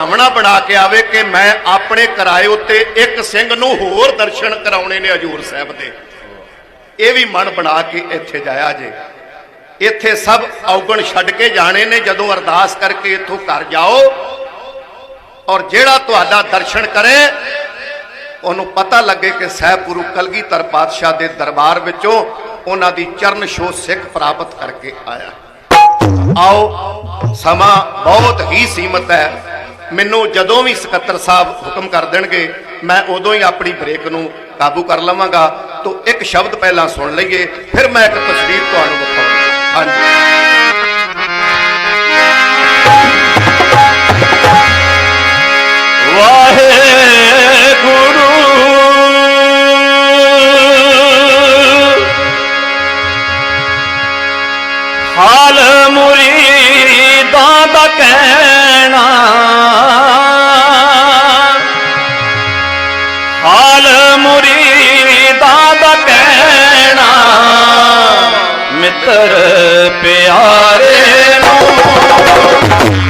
ਭਾਵਨਾ ਬਣਾ ਕੇ ਆਵੇ ਕਿ ਮੈਂ ਆਪਣੇ ਕਿਰਾਏ ਉੱਤੇ ਇੱਕ ਸਿੰਘ ਨੂੰ ਹੋਰ ਦਰਸ਼ਨ ਕਰਾਉਣੇ ਨੇ ਹਜੂਰ ਸਾਹਿਬ ਦੇ। ਇਹ ਵੀ ਮਨ ਬਣਾ ਕੇ ਇੱਥੇ ਜਾਇਆ ਜੇ। ਇੱਥੇ ਸਭ ਔਗਣ ਛੱਡ ਕੇ ਜਾਣੇ ਨੇ, ਜਦੋਂ ਅਰਦਾਸ ਕਰਕੇ ਇੱਥੋਂ ਘਰ ਜਾਓ ਔਰ ਜਿਹੜਾ ਤੁਹਾਡਾ ਦਰਸ਼ਨ ਕਰੇ, ਉਹਨੂੰ ਪਤਾ ਲੱਗੇ ਕਿ ਸਾਹਿਬ ਗੁਰੂ ਕਲਗੀਧਰ ਪਾਤਸ਼ਾਹ ਦੇ ਦਰਬਾਰ ਵਿੱਚੋਂ ਉਹਨਾਂ ਦੀ ਚਰਨ ਛੋਹ ਸਿੱਖ ਪ੍ਰਾਪਤ ਕਰਕੇ ਆਇਆ। ਆਓ, ਸਮਾਂ ਬਹੁਤ ਹੀ ਸੀਮਤ ਹੈ। ਮੈਨੂੰ ਜਦੋਂ ਵੀ ਸਕੱਤਰ ਸਾਹਿਬ ਹੁਕਮ ਕਰ ਦੇਣਗੇ, ਮੈਂ ਉਦੋਂ ਹੀ ਆਪਣੀ ਬ੍ਰੇਕ ਨੂੰ ਕਾਬੂ ਕਰ ਲਵਾਂਗਾ। ਤੋਂ ਇੱਕ ਸ਼ਬਦ ਪਹਿਲਾਂ ਸੁਣ ਲਈਏ, ਫਿਰ ਮੈਂ ਇੱਕ ਤਸਵੀਰ ਤੁਹਾਨੂੰ ਵਿਖਾਉਂਗਾ ਹਾਂਜੀ। ਵਾਹਿਗੁਰੂ। ਹਾਲ ਮੁਰੀਦਾਂ ਦਾ ਕਹਿਣਾ ਹਾਲ ਮੁਰੀਦਾਂ ਦਾ ਕਹਿਣਾ ਮਿੱਤਰ ਪਿਆਰੇ ਨੂੰ।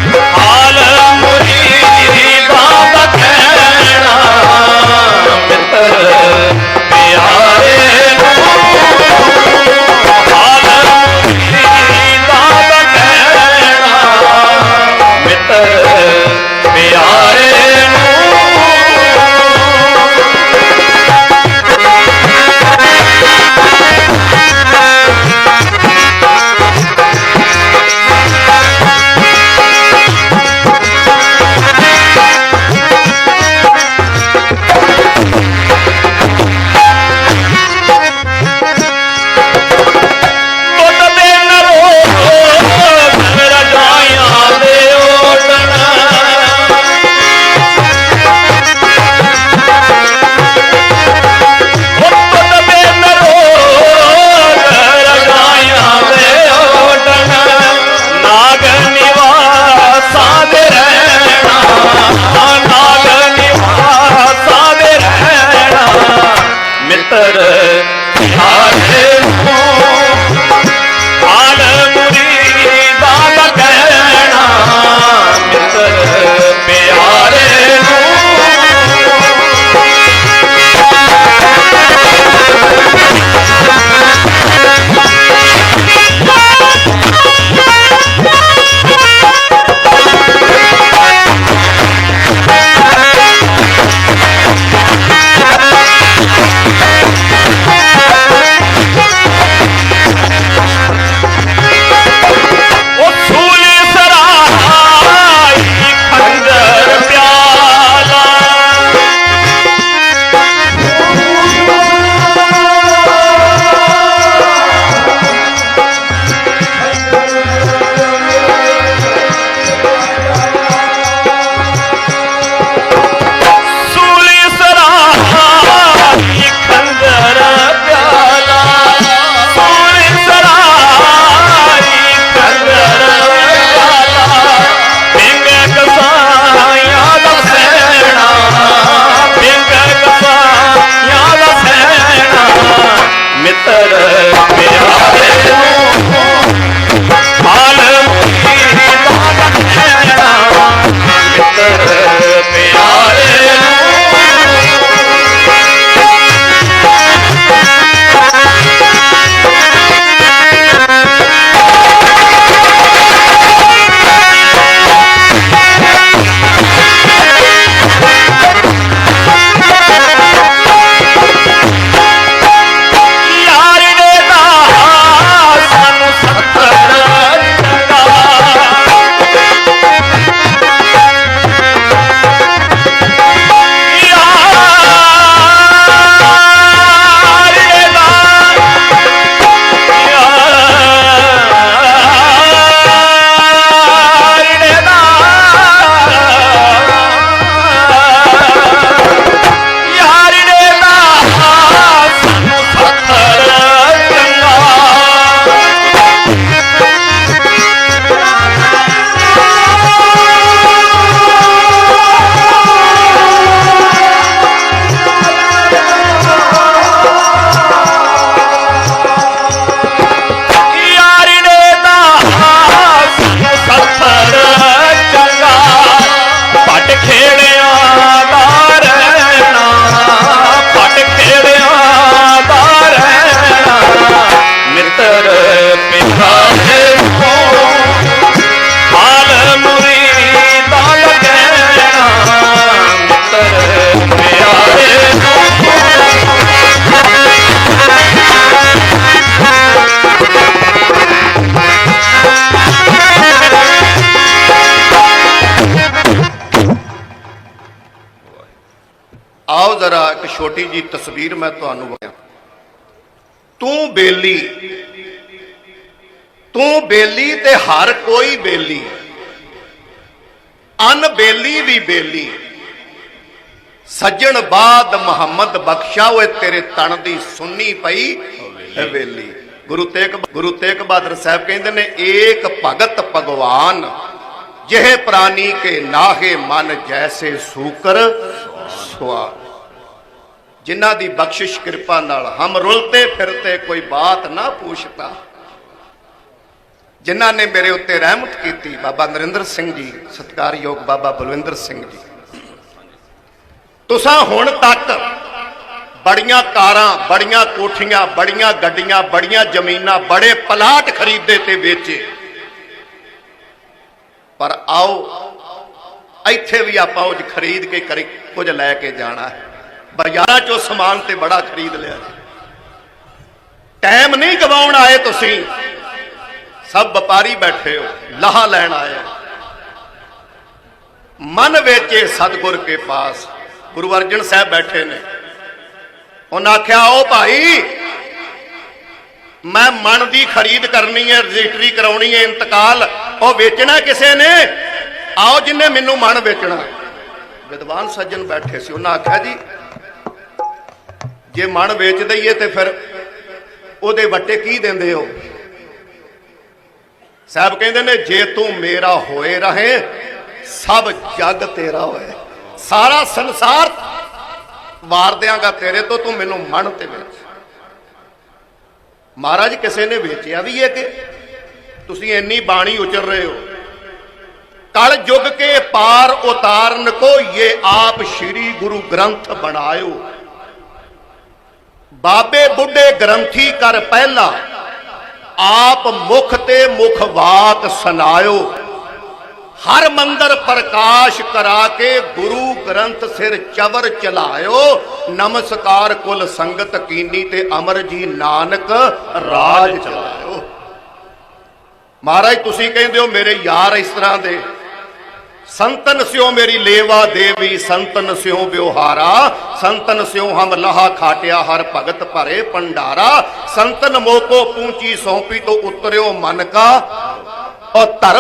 ਛੋਟੀ ਜੀ ਤਸਵੀਰ ਮੈਂ ਤੁਹਾਨੂੰ ਬਣਾ ਤੂੰ ਬੇਲੀ। ਤੂੰ ਬੇਲੀ ਤੇ ਹਰ ਕੋਈ ਬੇਲੀ। ਅਨ ਬੇਲੀ ਵੀ ਬੇਲੀ। ਸੱਜਣ ਬਾਦ ਮੁਹੰਮਦ ਬਖਸ਼ਾ, ਓਏ ਤੇਰੇ ਤਣ ਦੀ ਸੁੰਨੀ ਪਈ ਹਵੇਲੀ ਗੁਰੂ ਤੇਗ ਗੁਰੂ ਤੇਗ ਬਹਾਦਰ ਸਾਹਿਬ ਕਹਿੰਦੇ ਨੇ, ਏਕ ਭਗਤ ਭਗਵਾਨ, ਜਿਹੇ ਪ੍ਰਾਨੀ ਕੇ ਨਾਹੇ ਮਨ ਜੈਸੇ ਸੂਕਰ ਸੁਆ ਜਿਨ੍ਹਾਂ ਦੀ ਬਖਸ਼ਿਸ਼ ਕਿਰਪਾ ਨਾਲ ਹਮ ਰੁਲਤੇ ਫਿਰਤੇ ਕੋਈ ਬਾਤ ਨਾ ਪੁੱਛਤਾ। ਜਿਨ੍ਹਾਂ ਨੇ ਮੇਰੇ ਉੱਤੇ ਰਹਿਮਤ ਕੀਤੀ, ਬਾਬਾ ਨਰਿੰਦਰ ਸਿੰਘ ਜੀ, ਸਤਿਕਾਰਯੋਗ ਬਾਬਾ ਬਲਵਿੰਦਰ ਸਿੰਘ ਜੀ। ਤੁਸਾਂ ਹੁਣ ਤੱਕ ਬੜੀਆਂ ਕਾਰਾਂ, ਬੜੀਆਂ ਕੋਠੀਆਂ, ਬੜੀਆਂ ਗੱਡੀਆਂ, ਬੜੀਆਂ ਜ਼ਮੀਨਾਂ, ਬੜੇ ਪਲਾਟ ਖਰੀਦੇ ਤੇ ਵੇਚੇ। ਪਰ ਆਓ, ਇੱਥੇ ਵੀ ਆਪਾਂ ਉਹ ਖਰੀਦ ਕੇ ਕਰੀ, ਕੁਝ ਲੈ ਕੇ ਜਾਣਾ ਹੈ। ਬਾਜ਼ਾਰਾਂ ਚੋਂ ਸਮਾਨ ਤੇ ਬੜਾ ਖਰੀਦ ਲਿਆ ਜੀ। ਟਾਈਮ ਨਹੀਂ ਗਵਾਉਣ ਆਏ ਤੁਸੀਂ। ਸਭ ਵਪਾਰੀ ਬੈਠੇ ਹੋ, ਲਾਹਾ ਲੈਣ ਆਏ ਮਨ ਵੇਚੇ ਸਤਗੁਰ ਕੇ ਪਾਸ। ਗੁਰੂ ਅਰਜਨ ਸਾਹਿਬ ਬੈਠੇ ਨੇ। ਉਹਨਾਂ ਆਖਿਆ ਉਹ ਭਾਈ, ਮੈਂ ਮਨ ਦੀ ਖਰੀਦ ਕਰਨੀ ਹੈ, ਰਜਿਸਟਰੀ ਕਰਾਉਣੀ ਹੈ, ਇੰਤਕਾਲ। ਉਹ ਵੇਚਣਾ ਕਿਸੇ ਨੇ? ਆਓ ਜਿੰਨੇ ਮੈਨੂੰ ਮਨ ਵੇਚਣਾ। ਵਿਦਵਾਨ ਸੱਜਣ ਬੈਠੇ ਸੀ। ਉਹਨਾਂ ਆਖਿਆ, ਜੀ ਜੇ ਮਨ ਵੇਚ ਦਈਏ ਤੇ ਫਿਰ ਉਹਦੇ ਵੱਟੇ ਕੀ ਦਿੰਦੇ ਹੋ? ਸਾਹਿਬ ਕਹਿੰਦੇ ਨੇ, ਜੇ ਤੂੰ ਮੇਰਾ ਹੋਏ ਰਹੇ, ਸਭ ਜੱਗ ਤੇਰਾ ਹੋਏ। ਸਾਰਾ ਸੰਸਾਰ ਵਾਰ ਦਿਆਂਗਾ ਤੇਰੇ ਤੋਂ, ਤੂੰ ਮੈਨੂੰ ਮਨ ਤੇ ਵੇਚ। ਮਹਾਰਾਜ, ਕਿਸੇ ਨੇ ਵੇਚਿਆ ਵੀ ਹੈ ਕਿ? ਤੁਸੀਂ ਇੰਨੀ ਬਾਣੀ ਉਚਰ ਰਹੇ ਹੋ। ਕਲ ਯੁਗ ਕੇ ਪਾਰ ਉਤਾਰਨ ਕੋ ਇਹ ਆਪ ਸ਼੍ਰੀ ਗੁਰੂ ਗ੍ਰੰਥ ਬਣਾਇਓ। ਬਾਬੇ ਬੁੱਢੇ ਗ੍ਰੰਥੀ ਕਰ ਪਹਿਲਾ। ਆਪ ਮੁਖ ਤੇ ਮੁਖ ਸੁਨਾਇਓ ਹਰ ਮੰਦਰ ਪ੍ਰਕਾਸ਼ ਕਰਾ ਕੇ ਗੁਰੂ ਗ੍ਰੰਥ ਸਿਰ ਚਵਰ ਚਲਾਇਓ। ਨਮਸਕਾਰ ਕੁਲ ਸੰਗਤ ਕੀਨੀ ਤੇ ਅਮਰ ਜੀ ਨਾਨਕ ਰਾਜ ਚਲਾਇਓ। ਮਹਾਰਾਜ, ਤੁਸੀਂ ਕਹਿੰਦੇ ਹੋ ਮੇਰੇ ਯਾਰ ਇਸ ਤਰ੍ਹਾਂ ਦੇ। ਸੰਤਨ ਸਿਓ ਮੇਰੀ ਲੇਵਾ ਦੇਵੀ, ਸੰਤਨ ਸਿਓ ਵਿਵਹਾਰਾ, ਸੰਤਨ ਸਿਓ ਹਮ ਲਹਾ ਖਾਟਿਆ, ਹਰ ਭਗਤ ਭਰੇ ਪੰਡਾਰਾ ਸੰਤਨ ਮੋਕੋ ਪੂੰਚੀ ਸੌਂਪੀ ਤੋਂ ਉਤਰਿਓ ਮਨ ਕਾ, ਔਰ ਧਰਮ